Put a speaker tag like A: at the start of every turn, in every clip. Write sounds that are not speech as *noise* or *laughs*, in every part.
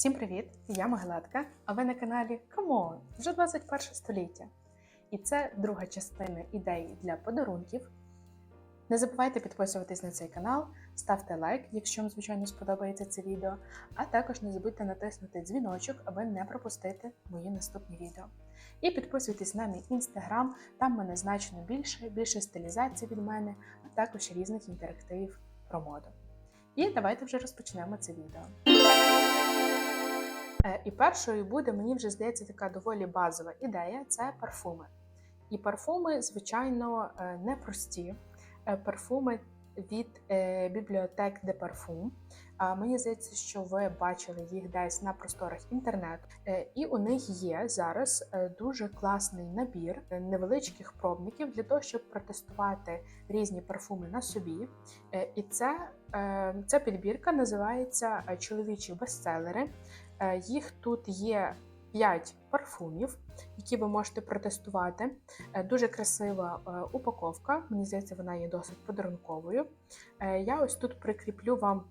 A: Всім привіт! Я Могилатка, а ви на каналі Камон, вже 21 століття. І це друга частина ідей для подарунків. Не забувайте підписуватись на цей канал, ставте лайк, якщо вам, звичайно, сподобається це відео, а також не забудьте натиснути дзвіночок, аби не пропустити мої наступні відео. І підписуйтесь на мій інстаграм, там мене значно більше, більше стилізацій від мене, а також різних інтерактивів про моду. І давайте вже розпочнемо це відео. Е, І першою буде, мені вже здається, така доволі базова ідея це парфуми. І парфуми, звичайно, е, непрості. Е, Парфуми від бібліотек де парфум. Мені здається, що ви бачили їх десь на просторах інтернету. І у них є зараз дуже класний набір невеличких пробників для того, щоб протестувати різні парфуми на собі. І це, ця підбірка називається Чоловічі бестселери. Е, Їх тут є 5 парфумів, які ви можете протестувати. Е, Дуже красива е, упаковка. Мені здається, вона є досить подарунковою. Я ось тут прикріплю вам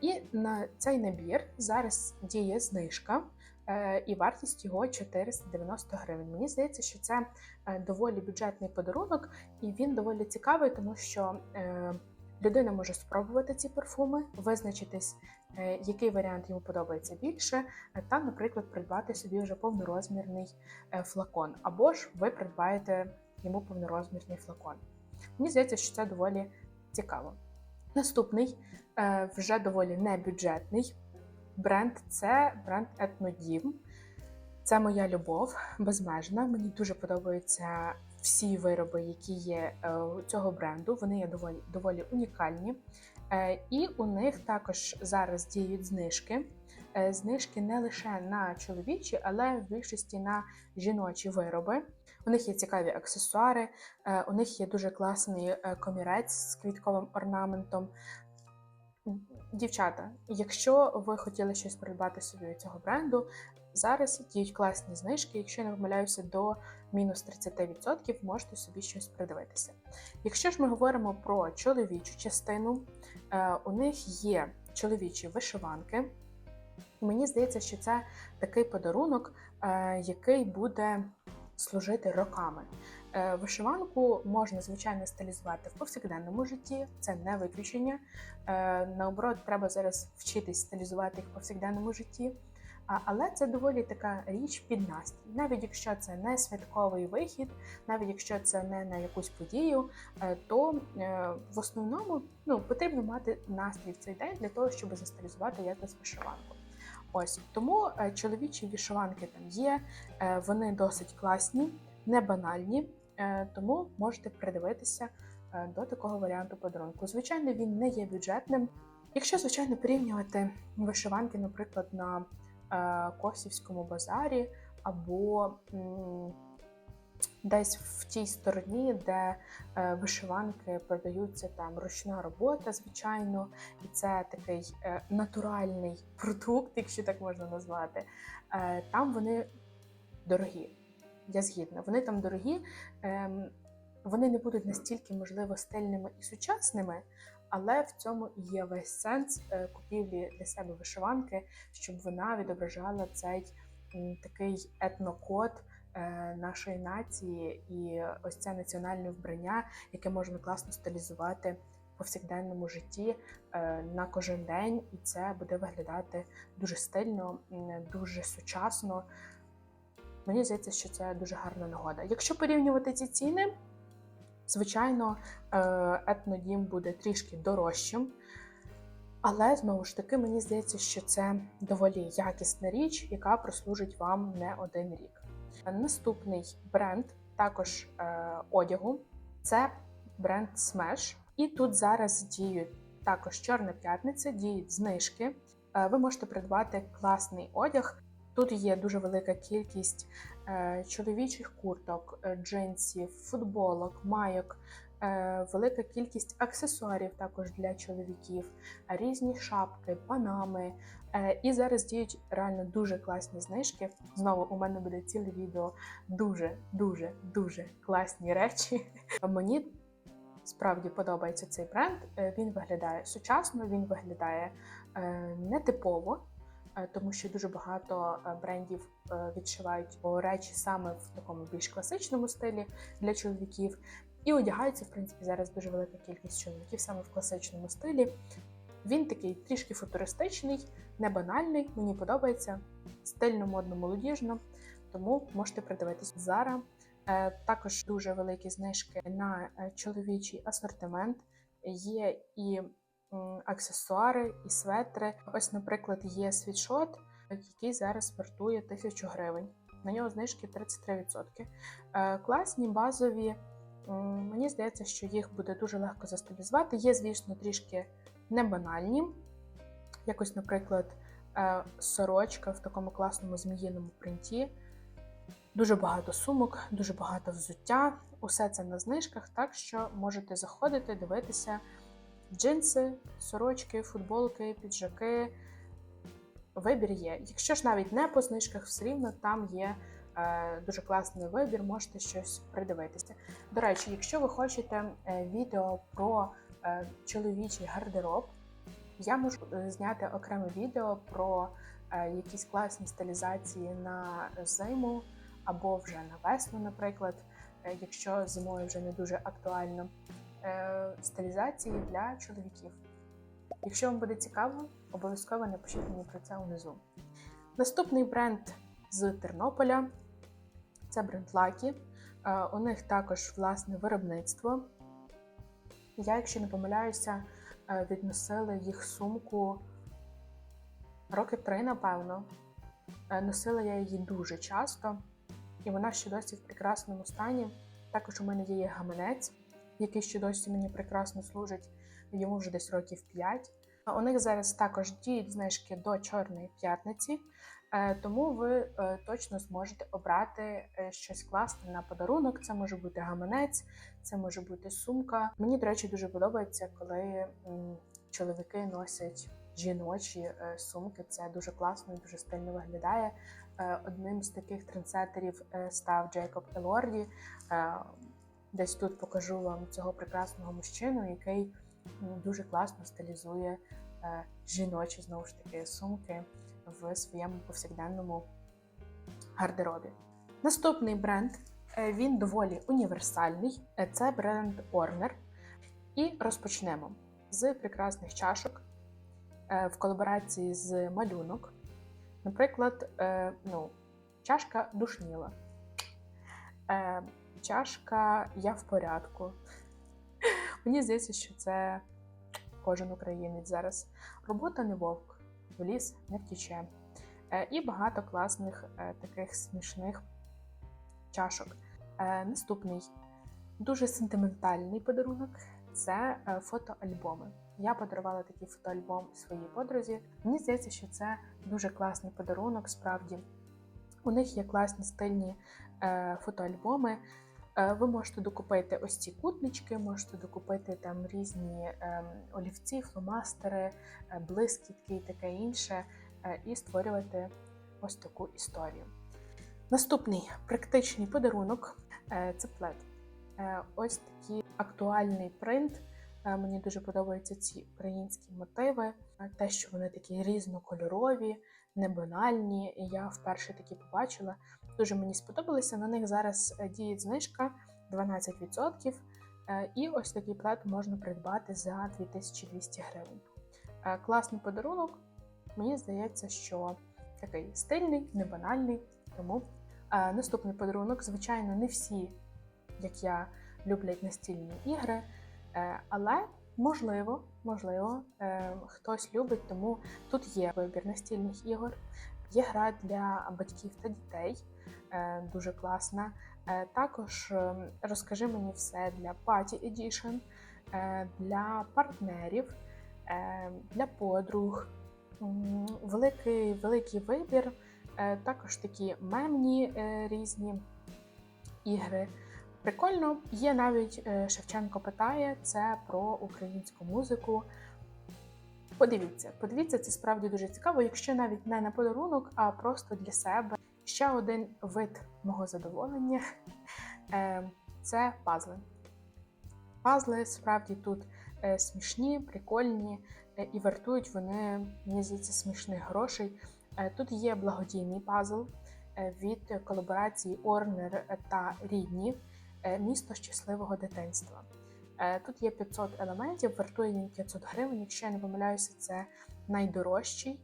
A: і на цей набір зараз діє знижка. І вартість його 490 гривень. Мені здається, що це доволі бюджетний подарунок, і він доволі цікавий, тому що людина може спробувати ці парфуми, визначитись, який варіант йому подобається більше, е, та, наприклад, придбати собі вже повнорозмірний е, флакон, або ж ви придбаєте йому повнорозмірний флакон. Мені здається, що це доволі цікаво. Наступний е, вже доволі небюджетний бренд це бренд Етнодім. Це моя любов безмежна. Мені дуже подобаються всі вироби, які є е, у цього бренду. Вони є доволі, доволі унікальні. Е, І у них також зараз діють знижки. Е, Знижки не лише на чоловічі, але в більшості на жіночі вироби. У них є цікаві аксесуари, е, у них є дуже класний комірець з квітковим орнаментом. Дівчата, якщо ви хотіли щось придбати собі цього бренду, зараз діють класні знижки. Якщо я не помиляюся, до мінус 30% можете собі щось придивитися. Якщо ж ми говоримо про чоловічу частину, е, у них є чоловічі вишиванки. Мені здається, що це такий подарунок, е, який буде служити роками. Е, Вишиванку можна, звичайно, стилізувати в повсякденному житті, це не виключення. Наоборот, треба зараз вчитись стилізувати їх в повсякденному житті. Але це доволі така річ під настрій. Навіть якщо це не святковий вихід, навіть якщо це не на якусь подію, е, то е, в основному ну, потрібно мати настрій в цей день для того, щоб застилізувати якось вишиванку. Ось тому е, чоловічі вишиванки там є, вони досить класні, не банальні, тому можете придивитися до такого варіанту подарунку. Звичайно, він не є бюджетним. Якщо, звичайно, порівнювати вишиванки, наприклад, на Косівському базарі або десь в тій стороні, де е, вишиванки продаються там ручна робота, звичайно, і це такий е, натуральний *laughs* продукт, якщо так можна назвати. Е, там вони дорогі. Я згідна. Вони там дорогі, ем, вони не будуть настільки, можливо, стильними і сучасними, але в цьому є весь сенс е, купівлі для себе вишиванки, щоб вона відображала цей такий етнокод е, нашої нації і ось це національне вбрання, яке можна класно стилізувати в повсякденному житті е, на кожен день, і це буде виглядати дуже стильно, дуже сучасно. Мені здається, що це дуже гарна нагода. Якщо порівнювати ці ціни, звичайно, е, етнодім буде трішки дорожчим. Але знову ж таки, мені здається, що це доволі якісна річ, яка прослужить вам не один рік. Наступний бренд також е, одягу це бренд Smash. І тут зараз діють також Чорна п'ятниця, діють знижки. Е, ви можете придбати класний одяг. Тут є дуже велика кількість чоловічих курток, е, джинсів, футболок, майок, е, велика кількість аксесуарів також для чоловіків, е, різні шапки, панами. Е, і зараз діють реально дуже класні знижки. Знову у мене буде ціле відео дуже, дуже, класні речі. *laughs* Мені справді подобається цей бренд. Е, Він виглядає сучасно, він виглядає е, нетипово. Е, тому що дуже багато е, брендів е, відшивають речі саме в такому більш класичному стилі для чоловіків. І одягаються, в принципі, зараз дуже велика кількість чоловіків саме в класичному стилі. Він такий трішки футуристичний, не банальний. Мені подобається стильно, модно, молодіжно. Тому можете придивитися Зара. Е, Також дуже великі знижки на чоловічий асортимент. Є і аксесуари, і светри. Ось, наприклад, є світшот, який зараз вартує 1000 гривень. На нього знижки 33%. Е, Класні, базові. Мені здається, що їх буде дуже легко застилізувати. Є, звісно, трішки не банальні. Якось, наприклад, е, сорочка в такому класному зміїному принті. Дуже багато сумок, дуже багато взуття. Усе це на знижках, так що можете заходити, дивитися джинси, сорочки, футболки, піджаки. Вибір є. Якщо ж навіть не по знижках, все рівно там є е, дуже класний вибір, можете щось придивитися. До речі, якщо ви хочете е, відео про е, чоловічий гардероб, я можу е, зняти окреме відео про е, якісь класні стилізації на зиму або вже на весну, наприклад, е, якщо зимою вже не дуже актуально, стилізації для чоловіків. Якщо вам буде цікаво, обов'язково напишіть мені про це унизу. Наступний бренд з Тернополя це бренд Lucky. Е, У них також власне виробництво. Я, якщо не помиляюся, е, відносила їх сумку роки три, напевно. Е, Носила я її дуже часто, і вона ще досі в прекрасному стані. Також у мене є гаманець, який ще досі мені прекрасно служить, йому вже десь років 5. У них зараз також діють знижки до Чорної п'ятниці, е, тому ви е, точно зможете обрати е, щось класне на подарунок. Це може бути гаманець, це може бути сумка. Мені, до речі, дуже подобається, коли чоловіки носять жіночі сумки. Це дуже класно і дуже стильно виглядає. Одним з таких трендсеттерів е, став Джейкоб Елорді. Десь тут покажу вам цього прекрасного мужчину, який дуже класно стилізує е, жіночі знову ж таки сумки в своєму повсякденному гардеробі. Наступний бренд е, він доволі універсальний. Е, Це бренд Orner. І розпочнемо з прекрасних чашок в колаборації з малюнок. Наприклад, ну, чашка душніла. Чашка Я в порядку. *laughs* Мені здається, що це кожен українець зараз. Робота не вовк, в ліс не втіче. Е, І багато класних е, таких смішних чашок. Е, Наступний дуже сентиментальний подарунок це фотоальбоми. Я подарувала такий фотоальбом своїй подрузі. Мені здається, що це дуже класний подарунок. Справді у них є класні стильні фотоальбоми. Е, Ви можете докупити ось ці кутнички, можете докупити там різні е, олівці, фломастери, е, блискітки і таке інше, е, і створювати ось таку історію. Наступний практичний подарунок це плед. Ось такий актуальний принт. Мені дуже подобаються ці українські мотиви, те, що вони такі різнокольорові, не банальні. Я вперше такі побачила. Дуже мені сподобалися. На них зараз е, діє знижка 12%. Е, І ось такий плед можна придбати за 2200 гривень. Е, Класний подарунок. Мені здається, що такий стильний, не банальний. Тому наступний подарунок, звичайно, не всі, як я, люблять настільні ігри, але можливо, можливо, хтось любить, тому тут є вибір настільних ігор. Є гра для батьків та дітей, дуже класна. Е, Також е, розкажи мені все для Party Edition, е, для партнерів, е, для подруг. Великий, великий вибір. Е, Також такі мемні е, різні ігри. Прикольно, є навіть е, Шевченко питає це про українську музику. Подивіться, подивіться, це справді дуже цікаво, якщо навіть не на подарунок, а просто для себе. Ще один вид мого задоволення е, це пазли. Пазли справді тут е, смішні, прикольні е, і вартують вони, мені здається, смішних грошей. Тут є благодійний пазл від колаборації Орнер та Рідні Місто щасливого дитинства. Тут є 500 елементів, вартує він 500 гривень. Якщо я не помиляюся, це найдорожчий.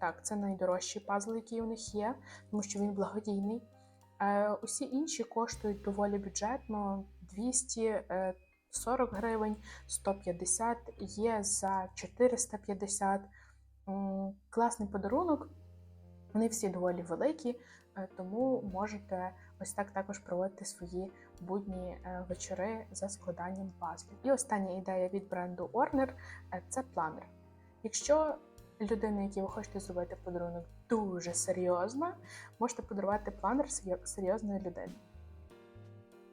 A: Так, це найдорожчий пазл, який у них є, тому що він благодійний. Е, Усі інші коштують доволі бюджетно 240 гривень, 150 є за 450. М, Класний подарунок. Вони всі доволі великі, е, тому можете ось так також проводити свої будні е, вечори за складанням пазлів. І остання ідея від бренду Orner е, це планер. Якщо людина, якій ви хочете зробити подарунок, дуже серйозна, можете подарувати планер серйозної людини.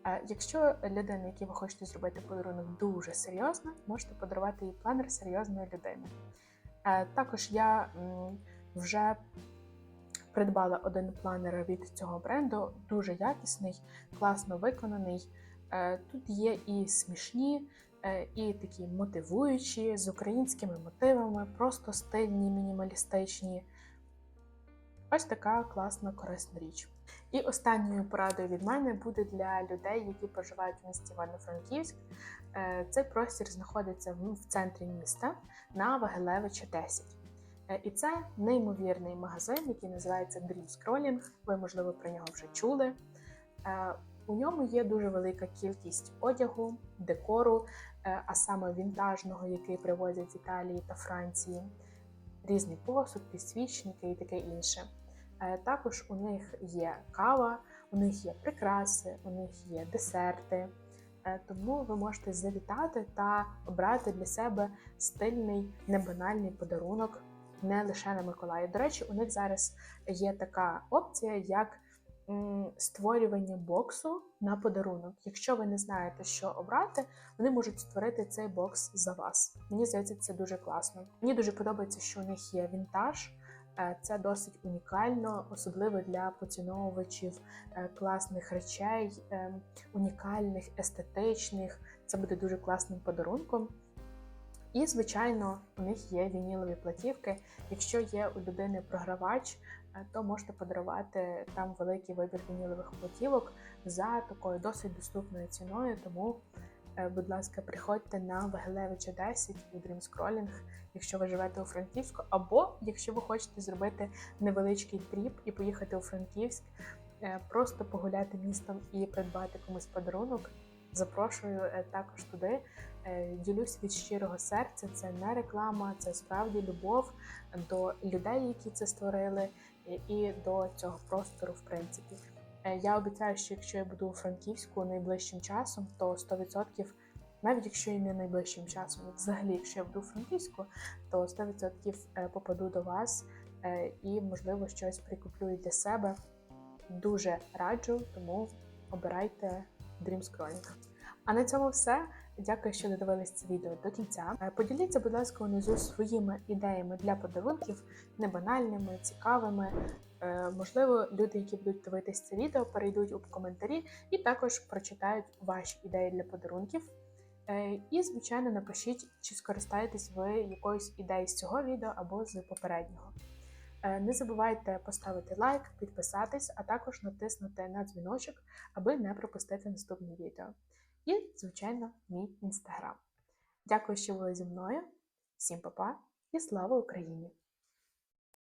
A: Е, Якщо людина, якій ви хочете зробити подарунок, дуже серйозна, можете подарувати їй планер серйозної людини. Також я вже придбала один планер від цього бренду, дуже якісний, класно виконаний. Е, Тут є і смішні, і такі мотивуючі з українськими мотивами, просто стильні, мінімалістичні. Ось така класна, корисна річ. І останньою порадою від мене буде для людей, які проживають в місті Івано-Франківськ. Е, Цей простір знаходиться в центрі міста на Вагилевича 10. Е, І це неймовірний магазин, який називається Dream Scrolling. Ви, можливо, про нього вже чули. У ньому є дуже велика кількість одягу, декору, е, а саме вінтажного, який привозять з Італії та Франції, різний посуд, підсвічники і таке інше. Е, Також у них є кава, у них є прикраси, у них є десерти. Е, Тому ви можете завітати та обрати для себе стильний, небанальний подарунок не лише на Миколая. До речі, у них зараз є така опція, як створювання боксу на подарунок. Якщо ви не знаєте, що обрати, вони можуть створити цей бокс за вас. Мені здається, це дуже класно. Мені дуже подобається, що у них є вінтаж. Е, Це досить унікально, особливо для поціновувачів е, класних речей, е, унікальних, естетичних. Це буде дуже класним подарунком. І, звичайно, у них є вінілові платівки. Якщо є у людини програвач, то можете подарувати там великий вибір вінілових платівок за такою досить доступною ціною. Тому, е, будь ласка, приходьте на Вагилевича 10 у Dream Scrolling, якщо ви живете у Франківську, або якщо ви хочете зробити невеличкий тріп і поїхати у Франківськ, е, просто погуляти містом і придбати комусь подарунок. Запрошую е, також туди. Ділюсь від щирого серця. Це не реклама, це справді любов до людей, які це створили, і- до цього простору, в принципі. Е, Я обіцяю, що якщо я буду у Франківську найближчим часом, то 100%, навіть якщо і не найближчим часом, взагалі, якщо я буду у Франківську, то 100% е, попаду до вас е, і, можливо, щось прикуплю і для себе. Дуже раджу, тому обирайте Dream Scrolling. А на цьому все. Дякую, що додивились це відео до кінця. Е, Поділіться, будь ласка, унизу своїми ідеями для подарунків, небанальними, цікавими. Е, Можливо, люди, які будуть дивитись це відео, перейдуть у коментарі і також прочитають ваші ідеї для подарунків. Е, І, звичайно, напишіть, чи скористаєтесь ви якоюсь ідеєю з цього відео або з попереднього. Не забувайте поставити лайк, підписатись, а також натиснути на дзвіночок, аби не пропустити наступне відео. І, звичайно, мій інстаграм. Дякую, що були зі мною. Всім па-па і слава Україні!